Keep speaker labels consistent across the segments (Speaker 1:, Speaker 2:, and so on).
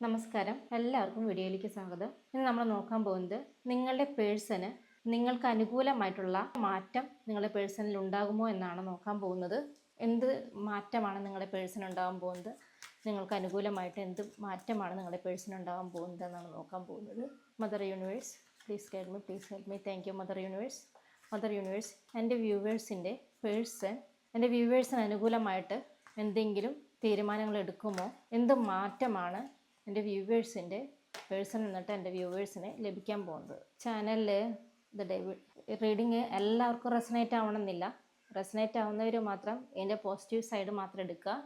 Speaker 1: നമസ്കാരം. എല്ലാവർക്കും വീഡിയോയിലേക്ക് സ്വാഗതം. ഇന്ന് നമ്മൾ നോക്കാൻ പോകുന്നത് നിങ്ങളുടെ പേഴ്സന് നിങ്ങൾക്ക് അനുകൂലമായിട്ടുള്ള മാറ്റം നിങ്ങളുടെ പേഴ്സണിൽ ഉണ്ടാകുമോ എന്നാണ് നോക്കാൻ പോകുന്നത്. എന്ത് മാറ്റമാണ് നിങ്ങളുടെ പേഴ്സണിൽ ഉണ്ടാകാൻ പോകുന്നത്? നിങ്ങൾക്ക് അനുകൂലമായിട്ട് എന്ത് മാറ്റമാണ് നിങ്ങളുടെ പേഴ്സണിൽ ഉണ്ടാകാൻ പോകുന്നത് എന്നാണ് നോക്കാൻ പോകുന്നത്. Mother universe please guide me please help me thank you mother universe mother universe എന്റെ വ്യൂവേഴ്സിന്റെ പേഴ്സൺ എന്റെ വ്യൂവേഴ്സിന് അനുകൂലമായിട്ട് എന്തെങ്കിലും തീരുമാനങ്ങൾ എടുക്കുമോ? എന്ത് മാറ്റമാണ് എന്റെ വ്യൂവേഴ്സിന്റെ പേഴ്സൺ എന്നിട്ട് എന്റെ വ്യൂവേഴ്സിന് ലഭിക്കാൻ പോകുന്നത്. ചാനലിൽ ദ ഡേവിഡ് റീഡിങ് എല്ലാവർക്കും റെസനേറ്റ് ആവണമെന്നില്ല. റെസനേറ്റ് ആവുന്നവർ മാത്രം ഇതിന്റെ പോസിറ്റീവ് സൈഡ് മാത്രം എടുക്കുക.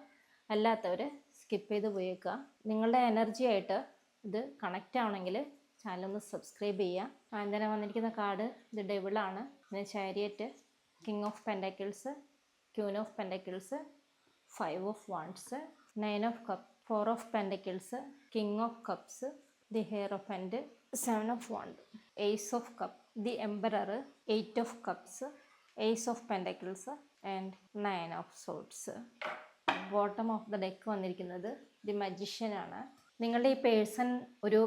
Speaker 1: അല്ലാത്തവർ സ്കിപ്പ് ചെയ്ത് ഉപയോഗിക്കുക. നിങ്ങളുടെ എനർജി ആയിട്ട് ഇത് കണക്റ്റ് ആവണമെങ്കിൽ ചാനൽ ഒന്ന് സബ്സ്ക്രൈബ് ചെയ്യുക. ആന്തരം വന്നിരിക്കുന്ന കാർഡ് ഇത് ഡെവിളാണ് പിന്നെ chariot king of pentacles queen of pentacles five of wands nine of cup four of pentacles king of cups the hair of and seven of wand ace of cup the emperor eight of cups ace of pentacles and nine of swords bottom of the deck വന്നിരിക്കുന്നത് the മജിഷ്യനാണ് നിങ്ങളുടെ ഈ person ഒരു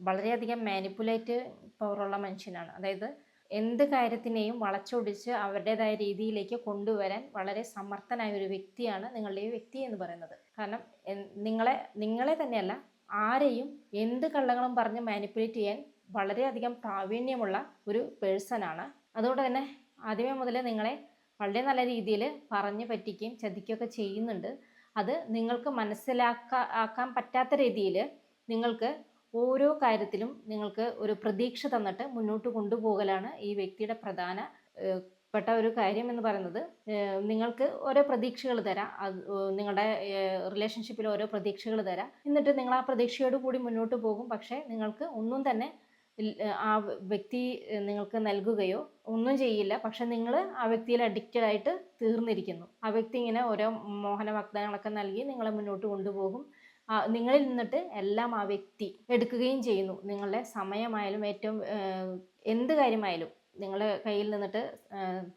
Speaker 1: വളരെയധികം manipulate പവറുള്ള മനുഷ്യനാണ്. അതായത് എന്ത് കാര്യത്തിനെയും വളച്ചൊടിച്ച് അവരുടേതായ രീതിയിലേക്ക് കൊണ്ടുവരാൻ വളരെ സമർത്ഥനായ ഒരു വ്യക്തിയാണ് നിങ്ങളുടെ ഈ വ്യക്തി എന്ന് പറയുന്നത്. കാരണം നിങ്ങളെ നിങ്ങളെ തന്നെയല്ല ആരെയും എന്ത് കള്ളങ്ങളും പറഞ്ഞ് മാനിപ്പുലേറ്റ് ചെയ്യാൻ വളരെയധികം പ്രാവീണ്യമുള്ള ഒരു പേഴ്സണാണ് അതുകൊണ്ട് തന്നെ ആദ്യമേ മുതൽ നിങ്ങളെ വളരെ നല്ല രീതിയിൽ പറഞ്ഞ് പറ്റിക്കുകയും ചതിക്കുകയൊക്കെ ചെയ്യുന്നുണ്ട്. അത് നിങ്ങൾക്ക് മനസ്സിലാക്കാൻ പറ്റാത്ത രീതിയിൽ നിങ്ങൾക്ക് ഓരോ കാര്യത്തിലും നിങ്ങൾക്ക് ഒരു പ്രതീക്ഷ തന്നിട്ട് മുന്നോട്ട് കൊണ്ടുപോകലാണ് ഈ വ്യക്തിയുടെ പ്രധാന പെട്ട ഒരു കാര്യം എന്ന് പറയുന്നത്. നിങ്ങൾക്ക് ഓരോ പ്രതീക്ഷകൾ തരാം. അത് നിങ്ങളുടെ റിലേഷൻഷിപ്പിൽ ഓരോ പ്രതീക്ഷകൾ തരാം. എന്നിട്ട് നിങ്ങൾ ആ പ്രതീക്ഷയോട് കൂടി മുന്നോട്ട് പോകും. പക്ഷേ നിങ്ങൾക്ക് ഒന്നും തന്നെ ആ വ്യക്തി നിങ്ങൾക്ക് നൽകുകയോ ഒന്നും ചെയ്യില്ല. പക്ഷെ നിങ്ങൾ ആ വ്യക്തിയിൽ അഡിക്റ്റഡ് ആയിട്ട് തീർന്നിരിക്കുന്നു. ആ വ്യക്തി ഇങ്ങനെ ഓരോ മോഹന വാഗ്ദാനങ്ങളൊക്കെ നൽകി നിങ്ങളെ മുന്നോട്ട് കൊണ്ടുപോകും. നിങ്ങളിൽ നിന്നിട്ട് എല്ലാം ആ വ്യക്തി എടുക്കുകയും ചെയ്യുന്നു. നിങ്ങളുടെ സമയമായാലും ഏറ്റവും എന്ത് കാര്യമായാലും നിങ്ങളുടെ കയ്യിൽ നിന്നിട്ട്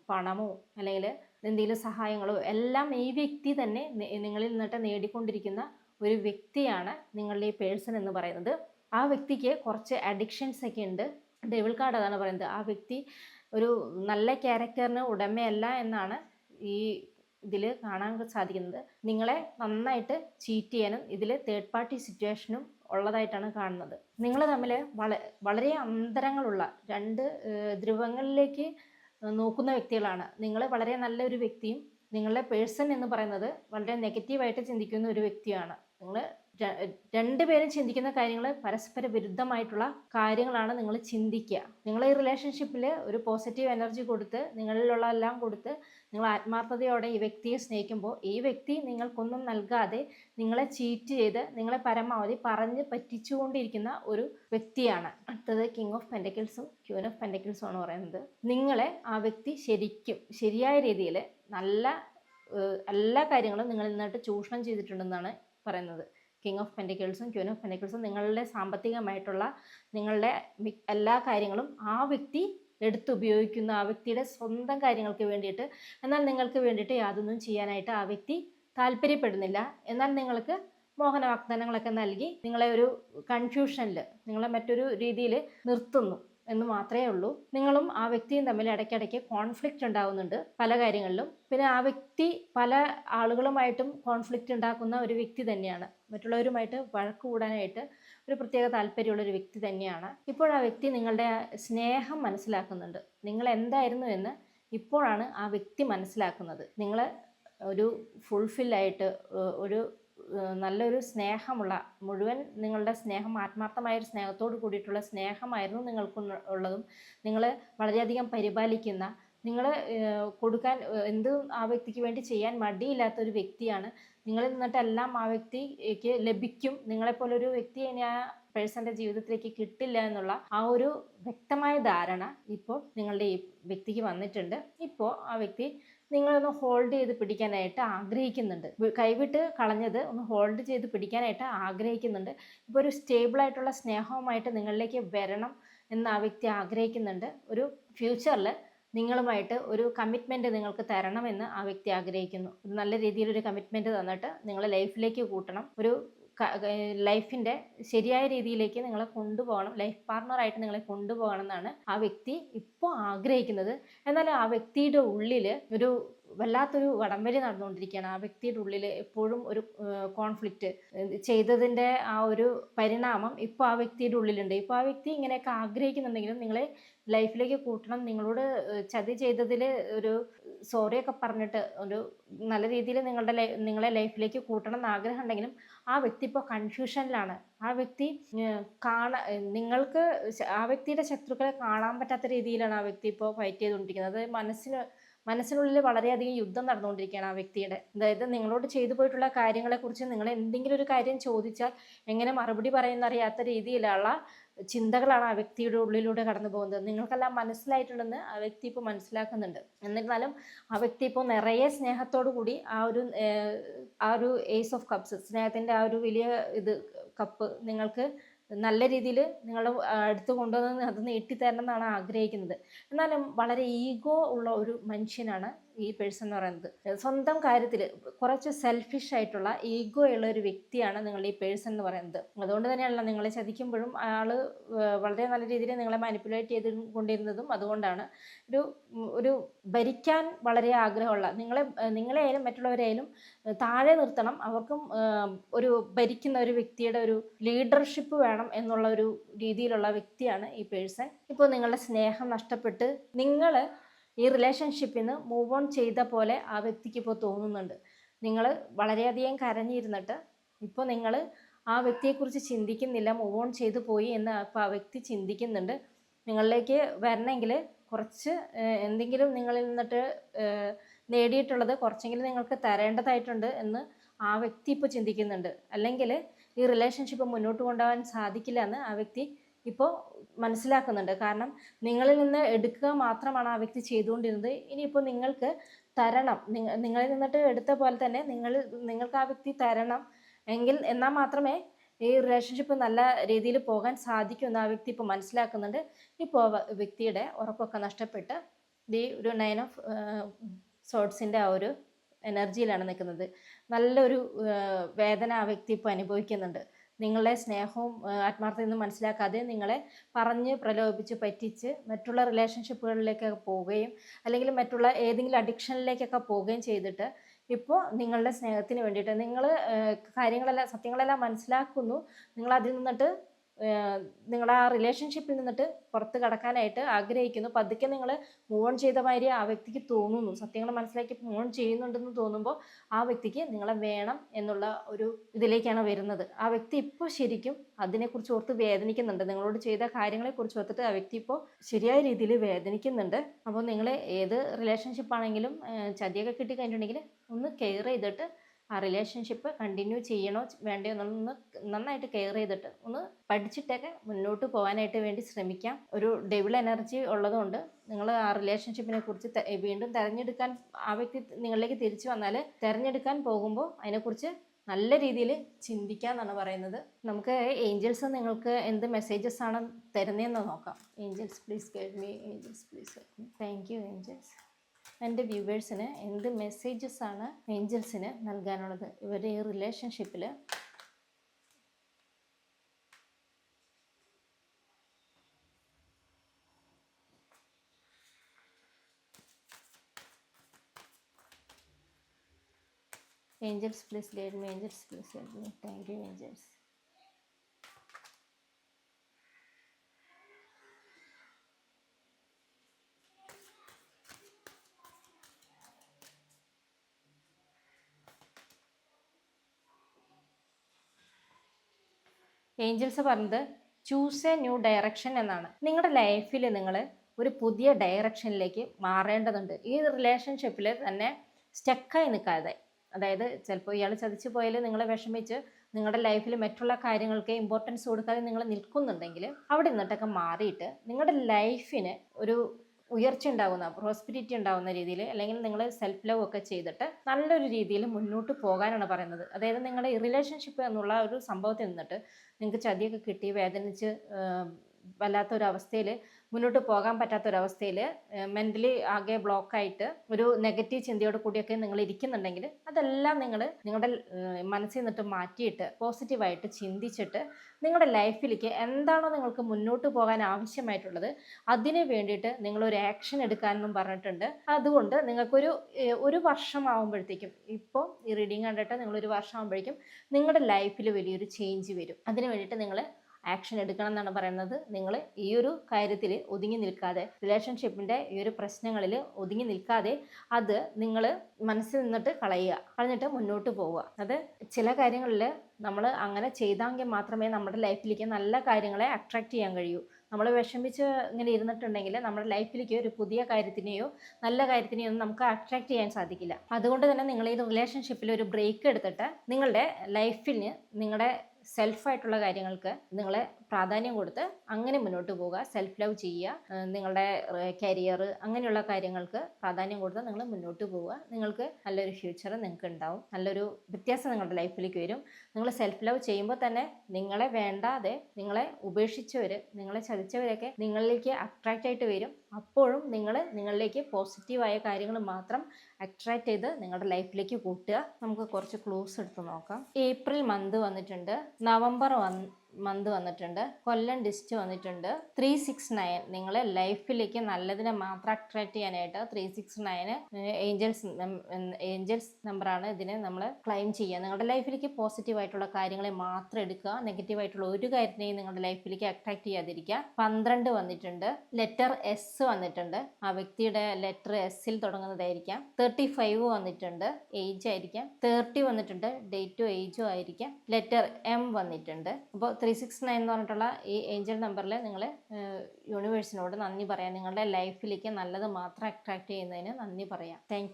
Speaker 1: പണമോ അല്ലെങ്കിൽ എന്തെങ്കിലും സഹായങ്ങളോ എല്ലാം ഈ വ്യക്തി തന്നെ നിങ്ങളിൽ നിന്നിട്ട് നേടിക്കൊണ്ടിരിക്കുന്ന ഒരു വ്യക്തിയാണ് നിങ്ങളുടെ ഈ പേഴ്സൺ എന്ന് പറയുന്നത്. ആ വ്യക്തിക്ക് കുറച്ച് അഡിക്ഷൻസ് ഒക്കെ ഉണ്ട്. ഡെവിൾ കാർഡ് അതാണ് പറയുന്നത്. ആ വ്യക്തി ഒരു നല്ല ക്യാരക്ടറിന് ഉടമയല്ല എന്നാണ് ഈ ഇതിൽ കാണാൻ സാധിക്കുന്നത്. നിങ്ങളെ നന്നായിട്ട് ചീറ്റ് ചെയ്യാനും ഇതിൽ തേർഡ് പാർട്ടി സിറ്റുവേഷനും ഉള്ളതായിട്ടാണ് കാണുന്നത്. നിങ്ങൾ തമ്മിൽ വള വളരെ അന്തരങ്ങളുള്ള രണ്ട് ധ്രുവങ്ങളിലേക്ക് നോക്കുന്ന വ്യക്തികളാണ്. നിങ്ങൾ വളരെ നല്ലൊരു വ്യക്തിയും നിങ്ങളുടെ പേഴ്സൺ എന്ന് പറയുന്നത് വളരെ നെഗറ്റീവായിട്ട് ചിന്തിക്കുന്ന ഒരു വ്യക്തിയാണ് നിങ്ങൾ രണ്ടുപേരും ചിന്തിക്കുന്ന കാര്യങ്ങൾ പരസ്പര വിരുദ്ധമായിട്ടുള്ള കാര്യങ്ങളാണ് നിങ്ങൾ ചിന്തിക്കുക. നിങ്ങൾ ഈ റിലേഷൻഷിപ്പിൽ ഒരു പോസിറ്റീവ് എനർജി കൊടുത്ത് നിങ്ങളിലുള്ള എല്ലാം കൊടുത്ത് നിങ്ങൾ ആത്മാർത്ഥതയോടെ ഈ വ്യക്തിയെ സ്നേഹിക്കുമ്പോൾ ഈ വ്യക്തി നിങ്ങൾക്കൊന്നും നൽകാതെ നിങ്ങളെ ചീറ്റ് ചെയ്ത് നിങ്ങളെ പരമാവധി പറഞ്ഞ് പറ്റിച്ചുകൊണ്ടിരിക്കുന്ന ഒരു വ്യക്തിയാണ്. അടുത്തത് കിങ് ഓഫ് പെൻഡക്കിൾസും ക്യൂൻ ഓഫ് പെൻഡക്കിൾസും ആണ് പറയുന്നത്. നിങ്ങളെ ആ വ്യക്തി ശരിക്കും ശരിയായ രീതിയിൽ നല്ല എല്ലാ കാര്യങ്ങളും നിങ്ങളിൽ നിന്നിട്ട് ചൂഷണം ചെയ്തിട്ടുണ്ടെന്നാണ് പറയുന്നത്. കിങ് ഓഫ് പെൻഡിക്കിൾസും ക്യൂൻ ഓഫ് പെൻഡിക്കിൾസും നിങ്ങളുടെ സാമ്പത്തികമായിട്ടുള്ള നിങ്ങളുടെ എല്ലാ കാര്യങ്ങളും ആ വ്യക്തി എടുത്തുപയോഗിക്കുന്ന ആ വ്യക്തിയുടെ സ്വന്തം കാര്യങ്ങൾക്ക് വേണ്ടിയിട്ട്. എന്നാൽ നിങ്ങൾക്ക് വേണ്ടിയിട്ട് യാതൊന്നും ചെയ്യാനായിട്ട് ആ വ്യക്തി താല്പര്യപ്പെടുന്നില്ല. എന്നാൽ നിങ്ങൾക്ക് മോഹന വാഗ്ദാനങ്ങളൊക്കെ നൽകി നിങ്ങളെ ഒരു കൺഫ്യൂഷനിൽ നിങ്ങളെ മറ്റൊരു രീതിയിൽ നിർത്തുന്നു എന്ന് മാത്രമേ ഉള്ളൂ. നിങ്ങളും ആ വ്യക്തിയും തമ്മിൽ ഇടയ്ക്കിടയ്ക്ക് കോൺഫ്ലിക്റ്റ് ഉണ്ടാകുന്നുണ്ട് പല കാര്യങ്ങളിലും. പിന്നെ ആ വ്യക്തി പല ആളുകളുമായിട്ടും കോൺഫ്ലിക്റ്റ് ഉണ്ടാക്കുന്ന ഒരു വ്യക്തി തന്നെയാണ്. മറ്റുള്ളവരുമായിട്ട് വഴക്ക് കൂടാനായിട്ട് ഒരു പ്രത്യേക താല്പര്യമുള്ള ഒരു വ്യക്തി തന്നെയാണ്. ഇപ്പോൾ ആ വ്യക്തി നിങ്ങളുടെ സ്നേഹം മനസ്സിലാക്കുന്നുണ്ട്. നിങ്ങൾ എന്തായിരുന്നു എന്ന് ഇപ്പോഴാണ് ആ വ്യക്തി മനസ്സിലാക്കുന്നത്. നിങ്ങൾ ഒരു ഫുൾഫില്ലായിട്ട് ഒരു നല്ലൊരു സ്നേഹമുള്ള മുഴുവൻ നിങ്ങളുടെ സ്നേഹം ആത്മാർത്ഥമായ ഒരു സ്നേഹത്തോട് കൂടിയിട്ടുള്ള സ്നേഹമായിരുന്നു നിങ്ങൾക്ക് ഉള്ളതും. നിങ്ങൾ വളരെയധികം പരിപാലിക്കുന്ന നിങ്ങൾ കൊടുക്കാൻ എന്തും ആ വ്യക്തിക്ക് വേണ്ടി ചെയ്യാൻ മടിയില്ലാത്ത ഒരു വ്യക്തിയാണ്. നിങ്ങൾ നിന്നിട്ട് എല്ലാം ആ വ്യക്തിക്ക് ലഭിക്കും. നിങ്ങളെപ്പോലൊരു വ്യക്തി ഇനി ആ പേഴ്സന്റെ ജീവിതത്തിലേക്ക് കിട്ടില്ല എന്നുള്ള ആ ഒരു വ്യക്തമായ ധാരണ ഇപ്പോൾ നിങ്ങളുടെ ഈ വ്യക്തിക്ക് വന്നിട്ടുണ്ട്. ഇപ്പോൾ ആ വ്യക്തി നിങ്ങളൊന്ന് ഹോൾഡ് ചെയ്ത് പിടിക്കാനായിട്ട് ആഗ്രഹിക്കുന്നുണ്ട്. കൈവിട്ട് കളഞ്ഞത് ഒന്ന് ഹോൾഡ് ചെയ്ത് പിടിക്കാനായിട്ട് ആഗ്രഹിക്കുന്നുണ്ട്. ഇപ്പോൾ ഒരു സ്റ്റേബിളായിട്ടുള്ള സ്നേഹവുമായിട്ട് നിങ്ങളിലേക്ക് വരണം എന്ന് ആ വ്യക്തി ആഗ്രഹിക്കുന്നുണ്ട്. ഒരു ഫ്യൂച്ചറിൽ നിങ്ങളുമായിട്ട് ഒരു കമ്മിറ്റ്മെന്റ് നിങ്ങൾക്ക് തരണമെന്ന് ആ വ്യക്തി ആഗ്രഹിക്കുന്നു. നല്ല രീതിയിലൊരു കമ്മിറ്റ്മെന്റ് തന്നിട്ട് നിങ്ങളെ ലൈഫിലേക്ക് കൂട്ടണം. ഒരു ലൈഫിന്റെ ശരിയായ രീതിയിലേക്ക് നിങ്ങളെ കൊണ്ടുപോകണം. ലൈഫ് പാർട്ണറായിട്ട് നിങ്ങളെ കൊണ്ടുപോകണം എന്നാണ് ആ വ്യക്തി ഇപ്പോൾ ആഗ്രഹിക്കുന്നത്. എന്നാൽ ആ വ്യക്തിയുടെ ഉള്ളിൽ ഒരു വല്ലാത്തൊരു വടംവലി നടന്നുകൊണ്ടിരിക്കുകയാണ്. ആ വ്യക്തിയുടെ ഉള്ളിൽ എപ്പോഴും ഒരു കോൺഫ്ലിക്റ്റ് ചെയ്തതിന്റെ ആ ഒരു പരിണാമം ഇപ്പോൾ ആ വ്യക്തിയുടെ ഉള്ളിലുണ്ട്. ഇപ്പോൾ ആ വ്യക്തി ഇങ്ങനെയൊക്കെ ആഗ്രഹിക്കുന്നുണ്ടെങ്കിലും നിങ്ങളെ ലൈഫിലേക്ക് കൂട്ടണം. നിങ്ങളോട് ചതി ചെയ്തതിൽ ഒരു സോറിയൊക്കെ പറഞ്ഞിട്ട് ഒരു നല്ല രീതിയിൽ നിങ്ങളുടെ നിങ്ങളെ ലൈഫിലേക്ക് കൂട്ടണം എന്ന് ആഗ്രഹം ഉണ്ടെങ്കിലും ആ വ്യക്തി ഇപ്പോൾ കൺഫ്യൂഷനിലാണ് ആ വ്യക്തി കാണ നിങ്ങൾക്ക് ആ വ്യക്തിയുടെ ശത്രുക്കളെ കാണാൻ പറ്റാത്ത രീതിയിലാണ് ആ വ്യക്തി ഇപ്പോൾ ഫൈറ്റ് ചെയ്തുകൊണ്ടിരിക്കുന്നത്. അത് മനസ്സിന് മനസ്സിനുള്ളിൽ വളരെയധികം യുദ്ധം നടന്നുകൊണ്ടിരിക്കുകയാണ് ആ വ്യക്തിയുടെ. അതായത് നിങ്ങളോട് ചെയ്തു പോയിട്ടുള്ള കാര്യങ്ങളെക്കുറിച്ച് നിങ്ങൾ എന്തെങ്കിലും ഒരു കാര്യം ചോദിച്ചാൽ എങ്ങനെ മറുപടി പറയുന്നറിയാത്ത രീതിയിലുള്ള ചിന്തകളാണ് ആ വ്യക്തിയുടെ ഉള്ളിലൂടെ കടന്നു പോകുന്നത്. നിങ്ങൾക്കെല്ലാം മനസ്സിലായിട്ടുണ്ടെന്ന് ആ വ്യക്തി ഇപ്പോൾ മനസ്സിലാക്കുന്നുണ്ട്. എന്നിരുന്നാലും ആ വ്യക്തി ഇപ്പോൾ നിറയെ സ്നേഹത്തോടു കൂടി ആ ഒരു ആ ഒരു ഏസ് ഓഫ് കപ്സ് സ്നേഹത്തിന്റെ ആ ഒരു വലിയ ഇത് കപ്പ് നിങ്ങൾക്ക് നല്ല രീതിയിൽ നിങ്ങൾ അടുത്ത് കൊണ്ടുവന്ന് അത് നീട്ടിത്തരണം എന്നാണ് ആഗ്രഹിക്കുന്നത്. എന്നാലും വളരെ ഈഗോ ഉള്ള ഒരു മനുഷ്യനാണ് ഈ പേഴ്സൺ എന്ന് പറയുന്നത്. സ്വന്തം കാര്യത്തിൽ കുറച്ച് സെൽഫിഷ് ആയിട്ടുള്ള ഈഗോ ഉള്ള ഒരു വ്യക്തിയാണ് നിങ്ങൾ ഈ പേഴ്സൺ എന്ന് പറയുന്നത്. അതുകൊണ്ട് തന്നെയല്ല നിങ്ങളെ ചതിക്കുമ്പോഴും അയാൾ വളരെ നല്ല രീതിയിൽ നിങ്ങളെ മാനിപ്പുലേറ്റ് ചെയ്ത് കൊണ്ടിരുന്നതും അതുകൊണ്ടാണ്. ഒരു ഒരു ഭരിക്കാൻ വളരെ ആഗ്രഹമുള്ള നിങ്ങളെ നിങ്ങളെയായാലും മറ്റുള്ളവരെയായാലും താഴെ നിർത്തണം. അവർക്കും ഒരു ഭരിക്കുന്ന ഒരു വ്യക്തിയുടെ ഒരു ലീഡർഷിപ്പ് വേണം എന്നുള്ള ഒരു രീതിയിലുള്ള വ്യക്തിയാണ് ഈ പേഴ്സൺ ഇപ്പോൾ നിങ്ങളുടെ സ്നേഹം നഷ്ടപ്പെട്ട് നിങ്ങൾ ഈ റിലേഷൻഷിപ്പിൽ നിന്ന് മൂവ് ഓൺ ചെയ്ത പോലെ ആ വ്യക്തിക്ക് ഇപ്പോൾ തോന്നുന്നുണ്ട്. നിങ്ങൾ വളരെയധികം കരഞ്ഞിരുന്നിട്ട് ഇപ്പോൾ നിങ്ങൾ ആ വ്യക്തിയെക്കുറിച്ച് ചിന്തിക്കുന്നില്ല മൂവ് ഓൺ ചെയ്തു പോയി എന്ന് ഇപ്പോൾ ആ വ്യക്തി ചിന്തിക്കുന്നുണ്ട്. നിങ്ങളിലേക്ക് വരണമെങ്കിൽ കുറച്ച് എന്തെങ്കിലും നിങ്ങളിൽ നിന്നിട്ട് നേടിയിട്ടുള്ളത് കുറച്ചെങ്കിലും നിങ്ങൾക്ക് തരേണ്ടതായിട്ടുണ്ട് എന്ന് ആ വ്യക്തി ഇപ്പോൾ ചിന്തിക്കുന്നുണ്ട്. അല്ലെങ്കിൽ ഈ റിലേഷൻഷിപ്പ് മുന്നോട്ട് കൊണ്ടുപോകാൻ സാധിക്കില്ല എന്ന് ആ വ്യക്തി ഇപ്പോൾ മനസ്സിലാക്കുന്നുണ്ട്. കാരണം നിങ്ങളിൽ നിന്ന് എടുക്കുക മാത്രമാണ് ആ വ്യക്തി ചെയ്തുകൊണ്ടിരുന്നത്. ഇനിയിപ്പോൾ നിങ്ങൾക്ക് തരണം. നിങ്ങളിൽ നിന്നിട്ട് എടുത്ത പോലെ തന്നെ നിങ്ങൾ നിങ്ങൾക്ക് ആ വ്യക്തി തരണം എങ്കിൽ എന്നാൽ മാത്രമേ ഈ റിലേഷൻഷിപ്പ് നല്ല രീതിയിൽ പോകാൻ സാധിക്കൂ എന്ന് ആ വ്യക്തി ഇപ്പോൾ മനസ്സിലാക്കുന്നുണ്ട്. ഇപ്പോൾ വ്യക്തിയുടെ ഉറപ്പൊക്കെ നഷ്ടപ്പെട്ട് ഈ ഒരു നയൻ ഓഫ് സോട്ട്സിന്റെ ആ ഒരു എനർജിയിലാണ് നിൽക്കുന്നത്. നല്ലൊരു വേദന ആ വ്യക്തി ഇപ്പോൾ അനുഭവിക്കുന്നുണ്ട്. നിങ്ങളെ സ്നേഹവും ആത്മാർത്ഥതയൊന്നും മനസ്സിലാക്കാതെ നിങ്ങളെ പറഞ്ഞ് പ്രലോഭിച്ച് പറ്റിച്ച് മറ്റുള്ള റിലേഷൻഷിപ്പുകളിലേക്കൊക്കെ പോവുകയും അല്ലെങ്കിൽ മറ്റുള്ള ഏതെങ്കിലും അഡിക്ഷനിലേക്കൊക്കെ പോവുകയും ചെയ്തിട്ട് ഇപ്പോൾ നിങ്ങളുടെ സ്നേഹത്തിന് വേണ്ടിയിട്ട് നിങ്ങൾ കാര്യങ്ങളെല്ലാം സത്യങ്ങളെല്ലാം മനസ്സിലാക്കുന്നു. നിങ്ങൾ അതിൽ നിന്നിട്ട് നിങ്ങൾ ആ റിലേഷൻഷിപ്പിൽ നിന്നിട്ട് പുറത്ത് കടക്കാനായിട്ട് ആഗ്രഹിക്കുന്നു. പതുക്കെ നിങ്ങൾ മൂവ് ഓൺ ചെയ്ത മാതിരി ആ വ്യക്തിക്ക് തോന്നുന്നു. സത്യങ്ങൾ മനസ്സിലാക്കി മൂവ് ഓൺ ചെയ്യുന്നുണ്ടെന്ന് തോന്നുമ്പോൾ ആ വ്യക്തിക്ക് നിങ്ങളെ വേണം എന്നുള്ള ഒരു ഇതിലേക്കാണ് വരുന്നത്. ആ വ്യക്തി ഇപ്പോൾ ശരിക്കും അതിനെക്കുറിച്ച് ഓർത്ത് വേദനിക്കുന്നുണ്ട്. നിങ്ങളോട് ചെയ്ത കാര്യങ്ങളെക്കുറിച്ച് ഓർത്തിട്ട് ആ വ്യക്തി ഇപ്പോൾ ശരിയായ രീതിയിൽ വേദനിക്കുന്നുണ്ട്. അപ്പോൾ നിങ്ങൾ ഏത് റിലേഷൻഷിപ്പാണെങ്കിലും ചതിയൊക്കെ കിട്ടി കഴിഞ്ഞിട്ടുണ്ടെങ്കിൽ ഒന്ന് കെയർ ചെയ്തിട്ട് ആ റിലേഷൻഷിപ്പ് കണ്ടിന്യൂ ചെയ്യണോ വേണ്ടയോ എന്നൊന്ന് നന്നായിട്ട് കെയർ ചെയ്തിട്ട് ഒന്ന് പഠിച്ചിട്ടൊക്കെ മുന്നോട്ട് പോകാനായിട്ട് വേണ്ടി ശ്രമിക്കാം. ഒരു ഡെവിൾ എനർജി ഉള്ളതുകൊണ്ട് നിങ്ങൾ ആ റിലേഷൻഷിപ്പിനെ കുറിച്ച് വീണ്ടും തിരഞ്ഞെടുക്കാൻ ആ വ്യക്തി നിങ്ങളിലേക്ക് തിരിച്ചു വന്നാൽ തിരഞ്ഞെടുക്കാൻ പോകുമ്പോൾ അതിനെക്കുറിച്ച് നല്ല രീതിയിൽ ചിന്തിക്കുക എന്നാണ് പറയുന്നത്. നമുക്ക് ഏഞ്ചൽസ് നിങ്ങൾക്ക് എന്ത് മെസ്സേജസ് ആണ് തരുന്നതെന്ന് നോക്കാം. Angels please guide me angels please thank you angels എന്റെ വ്യൂവേഴ്സിന് എന്ത് മെസ്സേജസ് ആണ് ഏഞ്ചൽസിന് നൽകാനുള്ളത്? ഇവരുടെ ഈ റിലേഷൻഷിപ്പിൽ angels please guide me angels please guide me thank you angels. Angels പറഞ്ഞത് ചൂസ് എ ന്യൂ ഡയറക്ഷൻ എന്നാണ്. നിങ്ങളുടെ ലൈഫിൽ നിങ്ങൾ ഒരു പുതിയ ഡയറക്ഷനിലേക്ക് മാറേണ്ടതുണ്ട്. ഈ റിലേഷൻഷിപ്പിൽ തന്നെ സ്റ്റക്കായി നിൽക്കാതെ. അതായത് ചിലപ്പോൾ ഇയാൾ ചതിച്ചു പോയാൽ നിങ്ങളെ വിഷമിച്ച് നിങ്ങളുടെ ലൈഫിൽ മറ്റുള്ള കാര്യങ്ങൾക്ക് ഇമ്പോർട്ടൻസ് കൊടുക്കാതെ നിങ്ങൾ നിൽക്കുന്നുണ്ടെങ്കിൽ അവിടെ നിന്നിട്ടൊക്കെ മാറിയിട്ട് നിങ്ങളുടെ ലൈഫിന് ഒരു ഉയർച്ച ഉണ്ടാകുന്ന പ്രോസ്പിരിറ്റി ഉണ്ടാകുന്ന രീതിയിൽ അല്ലെങ്കിൽ നിങ്ങൾ സെൽഫ് ലവ് ഒക്കെ ചെയ്തിട്ട് നല്ലൊരു രീതിയിൽ മുന്നോട്ട് പോകാനാണ് പറയുന്നത്. അതായത് നിങ്ങളുടെ റിലേഷൻഷിപ്പ് എന്നുള്ള ഒരു സംഭവത്തിൽ നിന്നിട്ട് നിങ്ങൾക്ക് ചതിയൊക്കെ കിട്ടി വേദനിച്ച് വല്ലാത്തൊരവസ്ഥയിൽ മുന്നോട്ട് പോകാൻ പറ്റാത്തൊരവസ്ഥയിൽ മെന്റലി ആകെ ബ്ലോക്കായിട്ട് ഒരു നെഗറ്റീവ് ചിന്തയോട് കൂടിയൊക്കെ നിങ്ങൾ ഇരിക്കുന്നുണ്ടെങ്കിൽ അതെല്ലാം നിങ്ങൾ നിങ്ങളുടെ മനസ്സിൽ നിന്നിട്ട് മാറ്റിയിട്ട് പോസിറ്റീവായിട്ട് ചിന്തിച്ചിട്ട് നിങ്ങളുടെ ലൈഫിലേക്ക് എന്താണോ നിങ്ങൾക്ക് മുന്നോട്ട് പോകാൻ ആവശ്യമായിട്ടുള്ളത് അതിന് വേണ്ടിയിട്ട് നിങ്ങളൊരു ആക്ഷൻ എടുക്കാനെന്നും പറഞ്ഞിട്ടുണ്ട്. അതുകൊണ്ട് നിങ്ങൾക്കൊരു ഒരു വർഷം ആകുമ്പോഴത്തേക്കും ഇപ്പോൾ ഈ റീഡിങ് കണ്ടിട്ട് നിങ്ങളൊരു വർഷമാകുമ്പോഴേക്കും നിങ്ങളുടെ ലൈഫിൽ വലിയൊരു ചേഞ്ച് വരും. അതിന് വേണ്ടിയിട്ട് നിങ്ങൾ ആക്ഷൻ എടുക്കണം എന്നാണ് പറയുന്നത്. നിങ്ങൾ ഈ ഒരു കാര്യത്തിൽ ഒതുങ്ങി നിൽക്കാതെ റിലേഷൻഷിപ്പിന്റെ ഈ ഒരു പ്രശ്നങ്ങളിൽ ഒതുങ്ങി നിൽക്കാതെ അത് നിങ്ങൾ മനസ്സിൽ നിന്നിട്ട് കളയുക. കളഞ്ഞിട്ട് മുന്നോട്ട് പോവുക. അത് ചില കാര്യങ്ങളിൽ നമ്മൾ അങ്ങനെ ചെയ്താൽ മാത്രമേ നമ്മുടെ ലൈഫിലേക്ക് നല്ല കാര്യങ്ങളെ അട്രാക്റ്റ് ചെയ്യാൻ കഴിയൂ. നമ്മൾ വിഷമിച്ച് ഇങ്ങനെ ഇരുന്നിട്ടുണ്ടെങ്കിൽ നമ്മുടെ ലൈഫിലേക്ക് ഒരു പുതിയ കാര്യത്തിനെയോ നല്ല കാര്യത്തിനെയോ ഒന്നും നമുക്ക് അട്രാക്റ്റ് ചെയ്യാൻ സാധിക്കില്ല. അതുകൊണ്ട് തന്നെ നിങ്ങൾ ഈ റിലേഷൻഷിപ്പിൽ ഒരു ബ്രേക്ക് എടുത്തിട്ട് നിങ്ങളുടെ ലൈഫിന് നിങ്ങളുടെ സെൽഫായിട്ടുള്ള കാര്യങ്ങൾക്ക് നിങ്ങളെ പ്രാധാന്യം കൊടുത്ത് അങ്ങനെ മുന്നോട്ട് പോവുക സെൽഫ് ലവ് ചെയ്യുക നിങ്ങളുടെ കരിയർ അങ്ങനെയുള്ള കാര്യങ്ങൾക്ക് പ്രാധാന്യം കൊടുത്ത് നിങ്ങൾ മുന്നോട്ട് പോവുക. നിങ്ങൾക്ക് നല്ലൊരു ഫ്യൂച്ചർ നിങ്ങൾക്ക് ഉണ്ടാവും. നല്ലൊരു വ്യത്യാസം നിങ്ങളുടെ ലൈഫിലേക്ക് വരും. നിങ്ങൾ സെൽഫ് ലവ് ചെയ്യുമ്പോൾ തന്നെ നിങ്ങളെ വേണ്ടാതെ നിങ്ങളെ ഉപേക്ഷിച്ചവർ നിങ്ങളെ ചതിച്ചവരൊക്കെ നിങ്ങളിലേക്ക് അട്രാക്റ്റ് ആയിട്ട് വരും. അപ്പോഴും നിങ്ങൾ നിങ്ങളിലേക്ക് പോസിറ്റീവായ കാര്യങ്ങൾ മാത്രം അട്രാക്റ്റ് ചെയ്ത് നിങ്ങളുടെ ലൈഫിലേക്ക് കൂട്ടുക. നമുക്ക് കുറച്ച് ക്ലൂസ് എടുത്ത് നോക്കാം. ഏപ്രിൽ മന്ത് വന്നിട്ടുണ്ട്. നവംബർ വന്ന് മന്ത് വന്നിട്ടുണ്ട്. കൊല്ലം ഡിസ്റ്റ് വന്നിട്ടുണ്ട്. ത്രീ സിക്സ് നയൻ നിങ്ങളെ ലൈഫിലേക്ക് നല്ലതിനെ മാത്രം അട്രാക്ട് ചെയ്യാനായിട്ട് three six nine angels angels നമ്പറാണ് ഇതിനെ നമ്മൾ ക്ലെയിം ചെയ്യുക. നിങ്ങളുടെ ലൈഫിലേക്ക് പോസിറ്റീവ് ആയിട്ടുള്ള കാര്യങ്ങളെ മാത്രം എടുക്കുക. നെഗറ്റീവ് ആയിട്ടുള്ള ഒരു കാര്യത്തിനെയും നിങ്ങളുടെ ലൈഫിലേക്ക് അട്രാക്ട് ചെയ്യാതിരിക്കുക. പന്ത്രണ്ട് വന്നിട്ടുണ്ട്. ലെറ്റർ എസ് വന്നിട്ടുണ്ട്. ആ വ്യക്തിയുടെ ലെറ്റർ എസ്സിൽ തുടങ്ങുന്നതായിരിക്കാം. തേർട്ടി ഫൈവ് വന്നിട്ടുണ്ട്. ഏജ് ആയിരിക്കാം. തേർട്ടി വന്നിട്ടുണ്ട്. ഡേറ്റും ഏജും ആയിരിക്കാം. ലെറ്റർ എം വന്നിട്ടുണ്ട്. അപ്പോൾ ത്രീ സിക്സ് നയൻ എന്ന് പറഞ്ഞിട്ടുള്ള ഈ ഏഞ്ചൽ നമ്പറിൽ നിങ്ങൾ യൂണിവേഴ്സിനോട് നന്ദി പറയാം. നിങ്ങളുടെ ലൈഫിലേക്ക് നല്ലത് മാത്രം അട്രാക്ട് ചെയ്യുന്നതിന് നന്ദി പറയാം. താങ്ക്